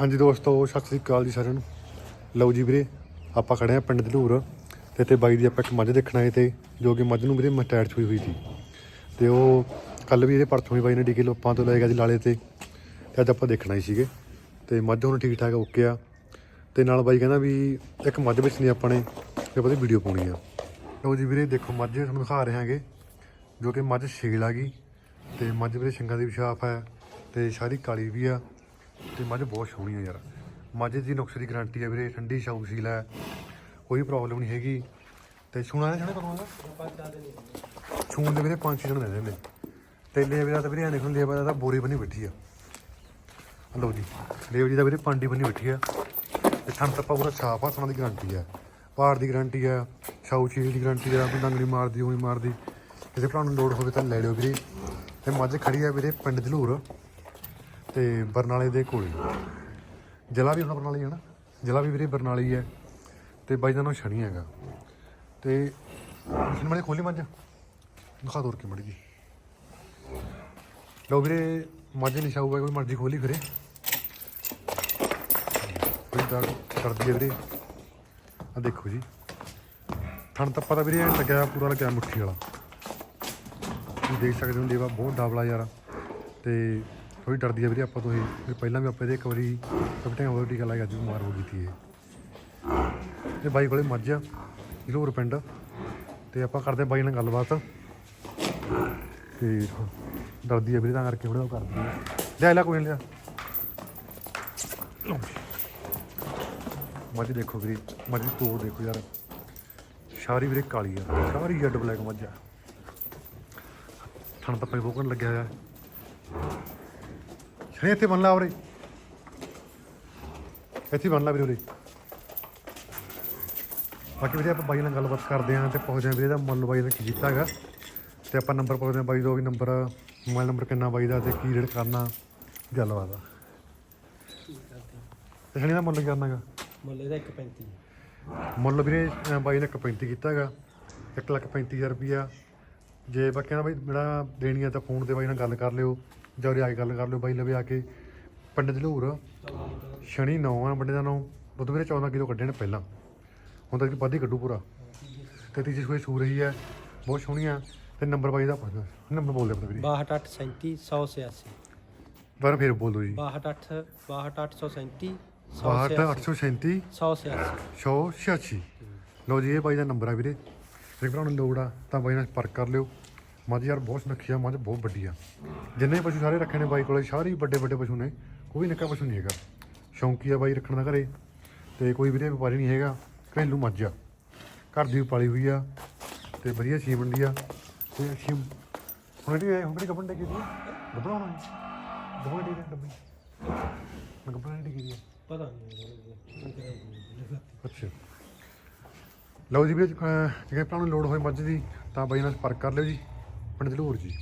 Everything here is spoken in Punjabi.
ਹਾਂਜੀ ਦੋਸਤੋ, ਸਤਿ ਸ੍ਰੀ ਅਕਾਲ ਜੀ ਸਾਰਿਆਂ ਨੂੰ। ਲਓ ਜੀ ਵੀਰੇ, ਆਪਾਂ ਖੜੇ ਆ ਪਿੰਡ ਦਲੂਰ ਤੇ ਇੱਥੇ ਬਾਈ ਦੀ ਆਪਾਂ ਇੱਕ ਮੱਝ ਦੇਖਣ ਆਏ ਤੇ, ਜੋ ਕਿ ਮੱਝ ਨੂੰ ਵੀਰੇ ਮਟੈਚ ਹੋਈ ਹੋਈ ਸੀ। ਤੇ ਉਹ ਕੱਲ ਵੀ ਇਹਦੇ ਪਰਸੋਂ ਹੀ ਬਾਈ ਨੇ ਡੀਕੇ ਲੋਪਾਂ ਤੋਂ ਲੈ ਗਿਆ ਸੀ ਲਾਲੇ ਤੇ ਤੇ ਅੱਜ ਆਪਾਂ ਦੇਖਣਾ ਹੀ ਸੀਗੇ। ਤੇ ਮੱਝ ਹੁਣ ਠੀਕ ਠਾਕ ਓਕੇ ਆ। ਤੇ ਨਾਲ ਬਾਈ ਕਹਿੰਦਾ ਵੀ ਇੱਕ ਮੱਝ ਵਿੱਚ ਨਹੀਂ ਆਪਾਂ ਨੇ, ਤੇ ਆਪਾਂ ਦੀ ਵੀਡੀਓ ਪਾਉਣੀ ਆ। ਲਓ ਜੀ ਵੀਰੇ, ਦੇਖੋ ਮੱਝ ਤੁਹਾਨੂੰ ਦਿਖਾ ਰਹੇ ਹਾਂਗੇ, ਜੋ ਕਿ ਮੱਝ ਛੇਲ ਆ ਗਈ। ਤੇ ਮੱਝ ਵੀਰੇ ਸਿੰਘਾਂ ਦੀ ਵਿਸ਼ਾਫ ਹੈ ਤੇ ਸਾਰੀ ਕਾਲੀ ਵੀ ਆ। ਤੇ ਮੱਝ ਬਹੁਤ ਸੋਹਣੀ ਆ ਯਾਰ। ਮੱਝ ਦੀ ਨੁਕਸ ਦੀ ਗਾਰੰਟੀ ਆ ਵੀਰੇ, ਠੰਡੀ, ਸ਼ੌਕਸ਼ੀਲ ਹੈ ਕੋਈ ਪ੍ਰੋਬਲਮ ਨਹੀਂ ਹੈਗੀ। ਤੇ ਛੂਣਾ ਨੇ ਛਣੇ ਕਰਵਾਉਂਦਾ ਛੂਣ ਦੇ ਵੀਰੇ ਪੰਜ ਛੇ ਜਣ ਦੇ ਨੇ। ਤੇਲੇ ਵੀਰਾ ਤਾਂ ਵੀਰੇ ਐਂ ਦੇਖਣ ਲਿਆ ਤਾਂ ਬੋਰੀ ਬਣੀ ਬੈਠੀ ਆ। ਲਓ ਜੀ ਲੇਵ ਜੀ ਦਾ ਵੀਰੇ ਪਾਂਡੀ ਬਣੀ ਬੈਠੀ ਆ। ਤੇ ਥਣ ਤੱਪਾ ਪੂਰਾ ਸਾਫ਼ ਆ, ਥਣ ਦੀ ਗਾਰੰਟੀ ਆ। ਪਹਾੜ ਦੀ ਗਾਰੰਟੀ ਆ, ਸ਼ੌਕਸ਼ੀਲ ਦੀ ਗਾਰੰਟੀ ਆ, ਕੋਈ ਡੰਗ ਮਾਰਦੀ ਉਹੀ ਮਾਰਦੀ। ਕਿਸੇ ਭਰਾ ਨੂੰ ਲੋੜ ਹੋਵੇ ਤਾਂ ਲੈ ਲਿਓ ਵੀਰੇ। ਤੇ ਮੱਝ ਖੜੀ ਆ ਵੀਰੇ ਪਿੰਡ ਜਲੂਰ। ਤੇ ਬਰਨਾਲੇ ਦੇ ਕੋਲੇ। ਜ਼ਿਲ੍ਹਾ ਵੀ ਹੁਣ ਬਰਨਾਲੇ ਹੈ ਨਾ ਜ਼ਿਲ੍ਹਾ ਵੀ ਵੀਰੇ ਬਰਨਾਲੇ ਹੈ ਤੇ ਬਾਈ ਦਾ ਨਾਮ ਸ਼ਨੀ ਹੈਗਾ। ਤੇ ਇਸ ਮੜੇ ਖੋਲੀ ਮੱਝ? ਦਿਖਾ ਦੋ ਕੇ ਮੜੀ ਜੀ। ਲਓ ਵੀਰੇ, ਮੱਝ ਨਹੀਂ ਸ਼ਾਊਗਾ ਕੋਈ ਮਰਜ਼ੀ ਖੋਲੀ ਫਿਰੇ। ਕੋਈ ਦਰ ਕਰਦੀ ਹੈ ਵੀਰੇ। ਆ ਦੇਖੋ ਜੀ। ਥਣ ਤੱਪਾ ਤਾਂ ਵੀਰੇ ਲੱਗਿਆ ਪੂਰਾ ਲੱਗਿਆ ਮੁੱਠੀ ਵਾਲਾ। ਤੁਸੀਂ ਦੇਖ ਸਕਦੇ ਹੋ, ਲੇਵਾ ਬਹੁਤ ਡਾਬਲਾ ਯਾਰ। ਤੇ ਥੋੜੀ ਡਰਦੀ ਆ ਵੀਰੇ, ਆਪਾਂ ਤੋਂ ਇਹ। ਵੀ ਪਹਿਲਾਂ ਵੀ ਆਪਾਂ ਇਹਦੇ ਇੱਕ ਵਾਰੀ ਕਪਟਿਆਂ ਹੋਰ ਟੀਕਾ ਲਾਇਆ ਅੱਜ ਬਿਮਾਰ ਹੋ ਗਈ ਸੀ ਇਹ। ਤੇ ਬਾਈ ਕੋਲੇ ਮੱਝ ਆ ਜ਼ਰੂਰ ਪਿੰਡ। ਤੇ ਆਪਾਂ ਕਰਦੇ ਬਾਈ ਨਾਲ ਗੱਲਬਾਤ। ਤੇ ਡਰਦੀ ਆ ਵੀਰੇ, ਤਾਂ ਕਰਕੇ ਥੋੜਾ ਕਰਦੀ ਆ। ਲੈ ਲੈ ਕੋਈ ਨੀ, ਲਿਆ। ਮੱਝ ਦੇਖੋ ਵੀਰੇ, ਮੱਝ ਦੀ ਤੋੜ ਦੇਖੋ ਯਾਰ। ਸਾਰੀ ਵੀਰੇ ਕਾਲੀ ਆ, ਸਾਰੀ ਜੱਡ ਬਲੈਕ ਮੱਝ ਆ। ਥਣ ਤਾਂ ਪਈ ਬੋਕਣ ਲੱਗਿਆ ਹੋਇਆ। ਸ਼ਰੇ ਇੱਥੇ ਬੰਨ ਲਾ ਉਰੇ ਇੱਥੇ ਬੰਨ ਲਾ ਵੀਰੇ ਉਰੇ। ਬਾਕੀ ਵੀਰੇ ਆਪਾਂ ਬਾਈ ਨਾਲ ਗੱਲਬਾਤ ਕਰਦੇ ਆਂ ਤੇ ਪੁੱਛਦੇ ਆਂ ਵੀਰੇ ਦਾ ਮੁੱਲ ਬਾਈ ਦਾ ਕੀ ਕੀਤਾ ਹੈਗਾ। ਤੇ ਆਪਾਂ ਨੰਬਰ ਪੁੱਛਦੇ ਆਂ ਬਾਈ ਦਾ ਵੀ ਨੰਬਰ ਮੋਬਾਈਲ ਨੰਬਰ ਕਿੰਨਾ ਬਾਈ ਦਾ ਤੇ ਕੀ ਰੇਟ ਕਰਨਾ ਗੱਲਬਾਤ ਆ। ਤੇ ਸ਼ਨੀ ਦਾ ਮੁੱਲ ਕਰਨਾ ਹੈਗਾ? ਮੁੱਲ ਇਹਦਾ 135 ਮੁੱਲ ਵੀਰੇ ਬਾਈ ਨੇ 135 ਕੀਤਾ ਹੈਗਾ। 1 ਲੱਖ 35000 ਰੁਪਿਆ ਜੇ ਬਾਕੀ ਨਾ ਬਾਈ ਜਿਹੜਾ ਦੇਣੀ ਆ ਤਾਂ ਫੋਨ ਤੇ ਬਾਈ ਨਾਲ ਗੱਲ ਕਰ ਲਿਓ। ਜਾਂ ਉਰੇ ਆ ਕੇ ਗੱਲ ਕਰ ਲਿਓ ਬਾਈ ਲਵੇ ਆ ਕੇ ਪਿੰਡ ਜਲੂਰ ਸ਼ਨੀ 9 ਆ ਬੰਦੇ ਦਾ ਨਾਮ ਦੁੱਧ ਵੀਰੇ 14 ਕਿਲੋ ਕੱਢੇ ਨੇ ਪਹਿਲਾਂ। ਹੁਣ ਤੱਕ ਹੀ ਕੱਢੂ ਪੂਰਾ। ਤੇ ਤੀਜੀ ਸੂਈ ਸੂ ਰਹੀ ਹੈ ਬਹੁਤ ਸੋਹਣੀ ਆ। ਤੇ ਨੰਬਰ ਬਾਈ ਦਾ ਪੁੱਛਦਾ। ਨੰਬਰ ਬੋਲ ਦੇ ਆਪਣਾ ਵੀਰੇ। 62837 186 ਦੁਬਾਰਾ ਫੇਰ ਬੋਲ ਦਿਓ ਜੀ। 628 62837 62 837 186 186 ਲਓ ਜੀ ਇਹ ਬਾਈ ਦਾ ਨੰਬਰ ਆ ਵੀਰੇ। ਜੇ ਭਰਾ ਨੂੰ ਲੋੜ ਆ ਤਾਂ ਬਾਈ ਨਾਲ ਸੰਪਰਕ ਕਰ ਲਿਓ। ਮੱਝ ਯਾਰ ਬਹੁਤ ਸੁਨੱਖੀ ਆ ਮੱਝ ਬਹੁਤ ਵੱਡੀ ਆ। ਜਿੰਨੇ ਪਸ਼ੂ ਸਾਰੇ ਰੱਖੇ ਨੇ ਬਾਈ ਕੋਲੇ ਸਾਰੇ ਹੀ ਵੱਡੇ ਵੱਡੇ ਪਸ਼ੂ ਨੇ। ਕੋਈ ਨਿੱਕਾ ਪਸ਼ੂ ਨਹੀਂ ਹੈਗਾ। ਸ਼ੌਂਕੀ ਆ ਬਾਈ ਰੱਖਣ ਦਾ ਘਰੇ। ਤੇ ਕੋਈ ਵੀਰੇ ਵਪਾਰੀ ਨਹੀਂ ਹੈਗਾ। ਘਰੇਲੂ ਮੱਝ ਆ। ਘਰ ਦੀ ਵੀ ਪਾਲੀ ਹੋਈ ਆ। ਤੇ ਵਧੀਆ ਸੀਮਨ ਦੀ ਆ। ਤੇ ਸੀਮ ਹੁਣ ਜਿਹੜੀ ਹੁਣ ਕਿਹੜੀ ਗੱਬਣ ਟੇਕੀ ਦੀ ਗੱਬਣ ਹੋਣਾ ਗੱਬਣ ਟੇਕੀ ਡੱਬੀ ਮੈਂ ਗੱਬਣ ਟੇਕੀ ਦੀ ਪਤਾ ਨਹੀਂ ਅੱਛਾ। ਲਓ ਜੀ ਅਹ ਜੇ ਭਰਾ ਨੂੰ ਲੋੜ ਹੋਏ ਮੱਝ ਦੀ ਤਾਂ ਬਾਈ ਨਾਲ ਸੰਪਰਕ ਕਰ ਲਿਓ ਜੀ। ਪਿੰਡ ਜਲੂਰ ਜੀ